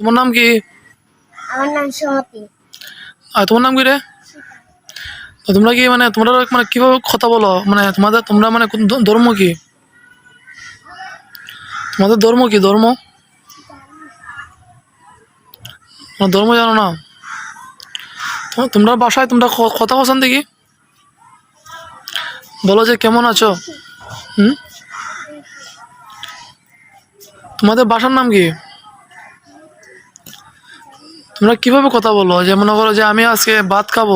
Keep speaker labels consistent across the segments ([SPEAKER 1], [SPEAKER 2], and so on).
[SPEAKER 1] তোমার নাম কি?
[SPEAKER 2] আমার নাম সুমতি
[SPEAKER 1] আর তোমার নাম কি রে? তো তোমরা কি মানে তোমরা মানে কীভাবে কথা বলো? মানে তোমাদের তোমরা মানে ধর্ম কি? তোমাদের ধর্ম কি? ধর্ম? ধর্ম জানো না? তোমরা বাসায় তোমরা কথা বলছেন দেখি বলো যে কেমন আছো? হুম? তোমাদের বাসার নাম কি? তোমরা কীভাবে কথা বলো? যে মনে করো যে, আমি আজকে ভাত খাব।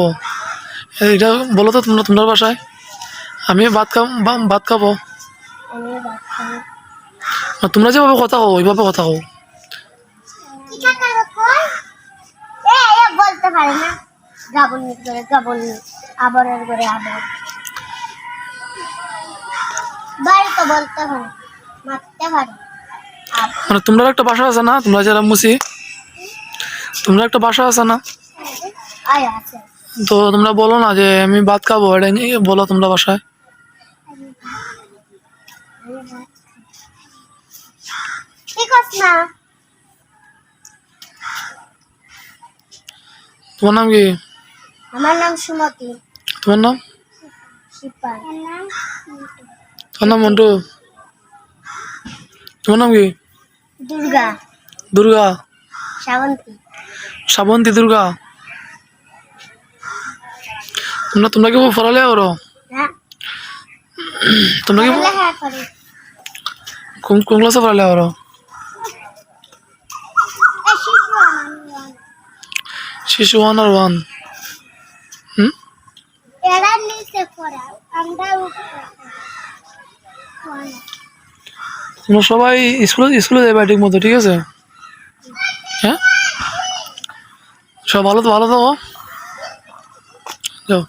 [SPEAKER 1] এটা বলো তো তোমরা, তোমার বাসায়। আমি ভাত খাব ভাত খাব। তোমরা যেভাবে কথা হও ওইভাবে কথা
[SPEAKER 2] আব
[SPEAKER 1] মানে তোমরা একটা বাসা আছে না? তোমরা যারা মুসি তোমরা একটা বাসা আছে না? তো তোমরা বলো না যে আমি ভাত খাব এটা নিয়ে বলো তোমরা বাসায়। তোমার নাম কি?
[SPEAKER 2] আমার নাম সুমতি।
[SPEAKER 1] তোমার নাম? তোমার নাম মন্টু? তোমার নাম কি?
[SPEAKER 2] দুর্গা।
[SPEAKER 1] দুর্গা।
[SPEAKER 2] শ্রাবন্তী
[SPEAKER 1] শ্রাবন্তী দুর্গা। তোমরা তোমরা কি পড়ালে করো?
[SPEAKER 2] হ্যাঁ।
[SPEAKER 1] তোমরা কি
[SPEAKER 2] লেখা
[SPEAKER 1] কোন কোন ক্লাসে পড়ালে
[SPEAKER 2] এ শিশু
[SPEAKER 1] ওয়ান আর ওয়ান হুম? তোমরা সবাই স্কুলে স্কুলে যাবে ঠিক মতো ঠিক আছে? সব ভালো তো ভালো থাকো যাও।